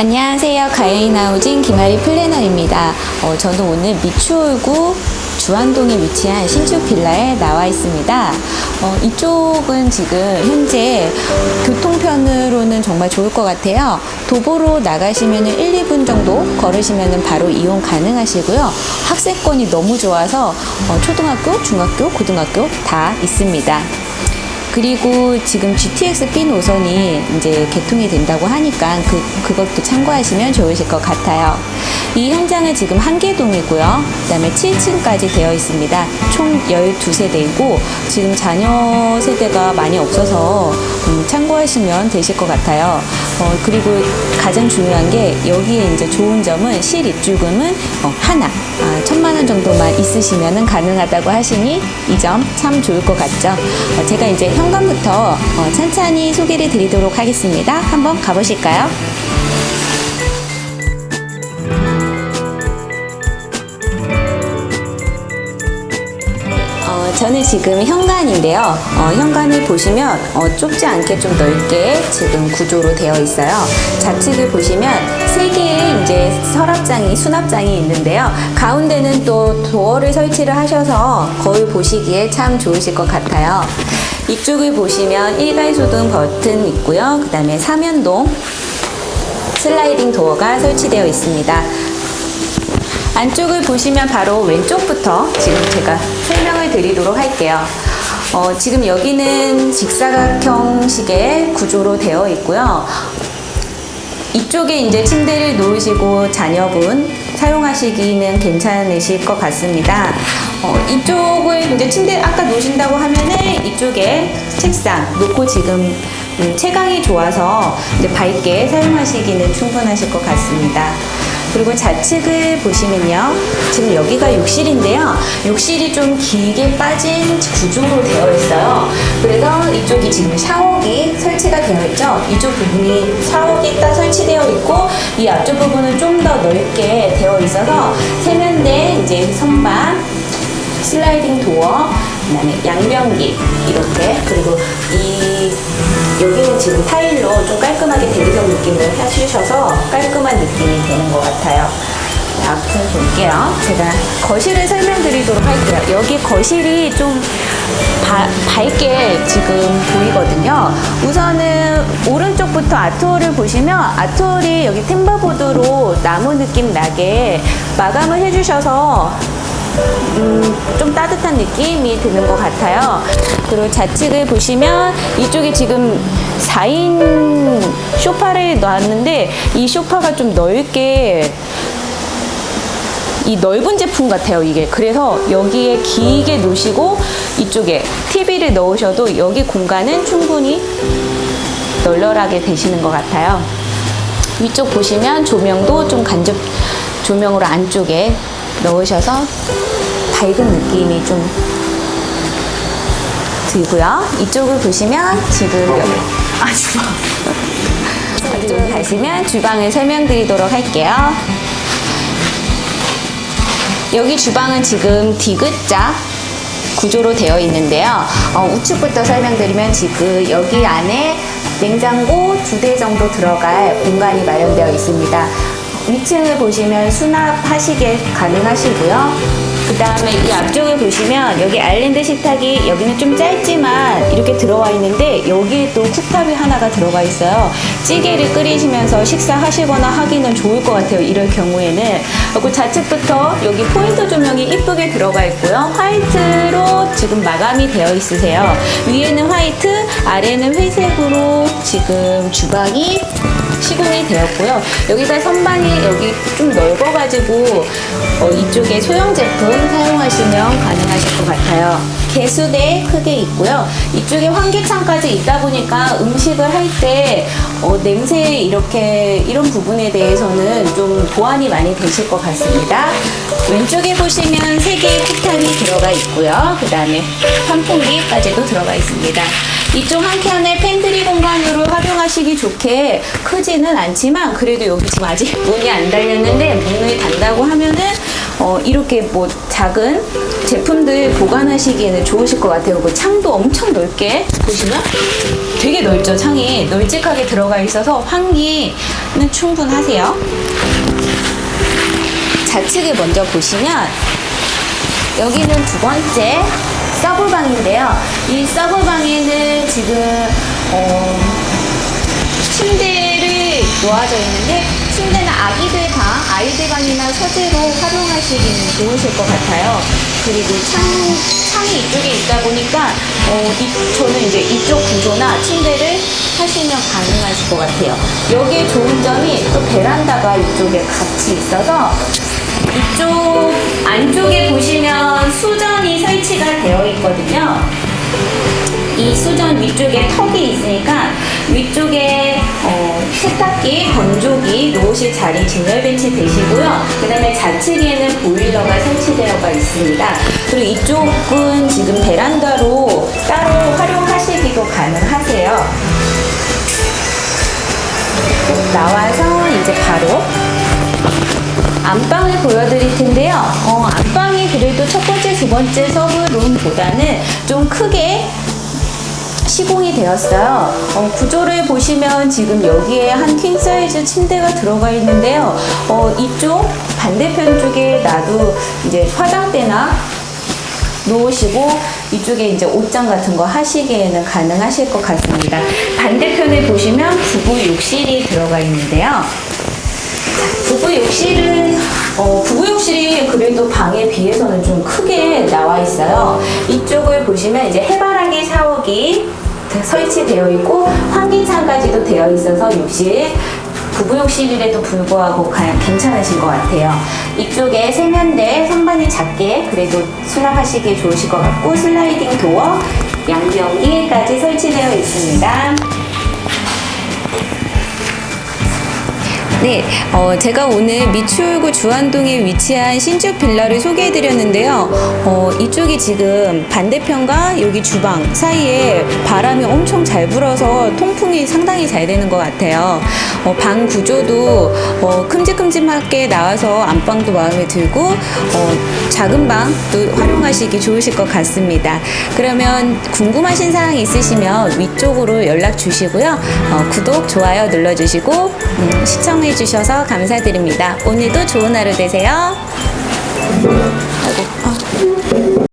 안녕하세요. 가해인 하우징 김아리 플래너입니다. 어, 저는 오늘 미추홀구 주안동에 위치한 신축 빌라에 나와 있습니다. 어, 이쪽은 지금 현재 교통편으로는 정말 좋을 것 같아요. 도보로 나가시면 1, 2분 정도 걸으시면 바로 이용 가능하시고요. 학생권이 너무 좋아서 어, 초등학교, 중학교, 고등학교 다 있습니다. 그리고 지금 GTX B 노선이 이제 개통이 된다고 하니까 그, 그것도 참고하시면 좋으실 것 같아요. 이 현장은 지금 한개동이고요. 그 다음에 7층까지 되어 있습니다. 총 12세대이고 지금 자녀 세대가 많이 없어서 음, 참고하시면 되실 것 같아요. 어, 그리고 가장 중요한 게 여기에 이제 좋은 점은 실입주금은 어, 하나, 아, 천만 원 정도만 있으시면 가능하다고 하시니 이 점 참 좋을 것 같죠. 어, 제가 이제 현관부터 어, 천천히 소개를 드리도록 하겠습니다. 한번 가보실까요? 어, 저는 지금 현관인데요. 어, 현관을 보시면 어, 좁지 않게 좀 넓게 지금 구조로 되어 있어요. 좌측을 보시면 세 개의 이제 서랍장이 수납장이 있는데요. 가운데는 또 도어를 설치를 하셔서 거울 보시기에 참 좋으실 것 같아요. 이쪽을 보시면 일괄 소등 버튼 있고요. 그 다음에 사면동 슬라이딩 도어가 설치되어 있습니다. 안쪽을 보시면 바로 왼쪽부터 지금 제가 설명을 드리도록 할게요. 어, 지금 여기는 직사각형식의 구조로 되어 있고요. 이쪽에 이제 침대를 놓으시고 자녀분 사용하시기는 괜찮으실 것 같습니다. 어, 이쪽을 이제 침대 아까 놓으신다고 하면은 이쪽에 책상 놓고 지금 음, 채광이 좋아서 이제 밝게 사용하시기는 충분하실 것 같습니다. 그리고 좌측을 보시면요. 지금 여기가 욕실인데요. 욕실이 좀 길게 빠진 구조로 되어 있어요. 그래서 이쪽이 지금 샤워기 설치가 되어 있죠. 이쪽 부분이 샤워기 딱 설치되어 있고 이 앞쪽 부분은 좀 더 넓게 되어 있어서 세면대 이제 선반 슬라이딩 도어, 그다음에 양변기 이렇게 그리고 이 여기는 지금 타일로 좀 깔끔하게 대리석 느낌을 해주셔서 깔끔한 느낌이 되는 것 같아요. 앞을 볼게요. 제가 거실을 설명드리도록 할게요. 여기 거실이 좀 바- 밝게 지금 보이거든요. 우선은 오른쪽부터 아트홀을 보시면 아트홀이 여기 팀버보드로 나무 느낌 나게 마감을 해주셔서 음, 좀 따뜻한 느낌이 드는 것 같아요. 그리고 좌측을 보시면 이쪽에 지금 4인 소파를 놨는데 이 소파가 좀 넓게 이 넓은 제품 같아요, 이게. 그래서 여기에 길게 놓으시고 이쪽에 TV를 넣으셔도 여기 공간은 충분히 널널하게 되시는 것 같아요. 위쪽 보시면 조명도 좀 간접 조명으로 안쪽에 넣으셔서 밝은 느낌이 좀 들고요. 이쪽을 보시면 지금 여기 아 주방 이쪽을 가시면 주방을 설명드리도록 할게요. 여기 주방은 지금 디귿자 구조로 되어 있는데요. 어, 우측부터 설명드리면 지금 여기 안에 냉장고 두 대 정도 들어갈 공간이 마련되어 있습니다. 위층을 보시면 수납하시게 가능하시고요. 그 다음에 이 앞쪽을 보시면 여기 아일랜드 식탁이 여기는 좀 짧지만 이렇게 들어와 있는데 여기에 또 쿡탑이 하나가 들어가 있어요. 찌개를 끓이시면서 식사하시거나 하기는 좋을 것 같아요. 이럴 경우에는. 그리고 좌측부터 여기 포인트 조명이 이쁘게 들어가 있고요. 화이트로 지금 마감이 되어 있으세요. 위에는 화이트, 아래는 회색으로 지금 주방이 시공이 되었고요. 여기가 선반이 여기 좀 넓어가지고 어, 이쪽에 소형 제품 사용하시면 가능하실 것 같아요. 개수대 크게 있고요. 이쪽에 환기창까지 있다 보니까 음식을 할 때 어, 냄새 이렇게 이런 부분에 대해서는 좀 보완이 많이 되실 것 같습니다. 왼쪽에 보시면 세 개의 쿡탑이 들어가 있고요. 그 다음에 환풍기까지도 들어가 있습니다. 이쪽 한켠에 팬트리 공간으로 활용하시기 좋게 크지는 않지만 그래도 여기 지금 아직 문이 안 달렸는데 문을 단다고 하면은 어, 이렇게 뭐 작은 제품들 보관하시기에는 좋으실 것 같아요. 그 창도 엄청 넓게 보시면 되게 넓죠. 창이 널찍하게 들어가 있어서 환기는 충분하세요. 좌측을 먼저 보시면 여기는 두 번째 서브방인데요. 이 서브방에는 지금 어, 침대를 놓아져 있는데 침대는 아기들 방, 아이들 방이나 서재로 활용하시기는 좋으실 것 같아요. 그리고 창, 창이 이쪽에 있다 보니까 어, 이, 저는 이제 이쪽 구조나 침대를 하시면 가능하실 것 같아요. 여기에 좋은 점이 또 베란다가 이쪽에 같이 있어서 이쪽 안쪽에 보시면 수전이 설치가 되어 있거든요. 이 수전 위쪽에 턱이 있으니까 위쪽에 어, 세탁기, 건조기 놓으실 자리 진열 벤치 되시고요. 그 다음에 좌측에는 보일러가 설치되어가 있습니다. 그리고 이쪽은 지금 베란다로 따로 활용하시기도 가능하세요. 나와서 이제 바로 안방을 보여드릴 텐데요. 어, 안방이 그래도 첫 번째, 두 번째 서브룸보다는 좀 크게 시공이 되었어요. 어, 구조를 보시면 지금 여기에 한 퀸 사이즈 침대가 들어가 있는데요. 어, 이쪽 반대편 쪽에 나도 이제 화장대나 놓으시고 이쪽에 이제 옷장 같은 거 하시기에는 가능하실 것 같습니다. 반대편에 보시면 부부 욕실이 들어가 있는데요. 부부 욕실은 어, 부부 욕실이 그래도 방에 비해서는 좀 크게 나와 있어요. 이쪽을 보시면 이제 해바라기 샤워기 설치되어 있고 환기창까지도 되어 있어서 욕실 부부 욕실임에도 불구하고 괜찮으신 것 같아요. 이쪽에 세면대 선반이 작게 그래도 수납하시기에 좋으실 것 같고 슬라이딩 도어 양변기까지 설치되어 있습니다. 네, 어, 제가 오늘 미추홀구 주안동에 위치한 신축 빌라를 소개해드렸는데요. 어, 이쪽이 지금 반대편과 여기 주방 사이에 바람이 엄청 잘 불어서 통풍이 상당히 잘 되는 것 같아요. 어, 방 구조도 어, 큼직큼직하게 나와서 안방도 마음에 들고 어, 작은 방도 활용하시기 좋으실 것 같습니다. 그러면 궁금하신 사항 있으시면 위쪽으로 연락 주시고요. 어, 구독, 좋아요 눌러주시고 음, 시청해 주셔서 감사드립니다. 오늘도 좋은 하루 되세요. 아이고.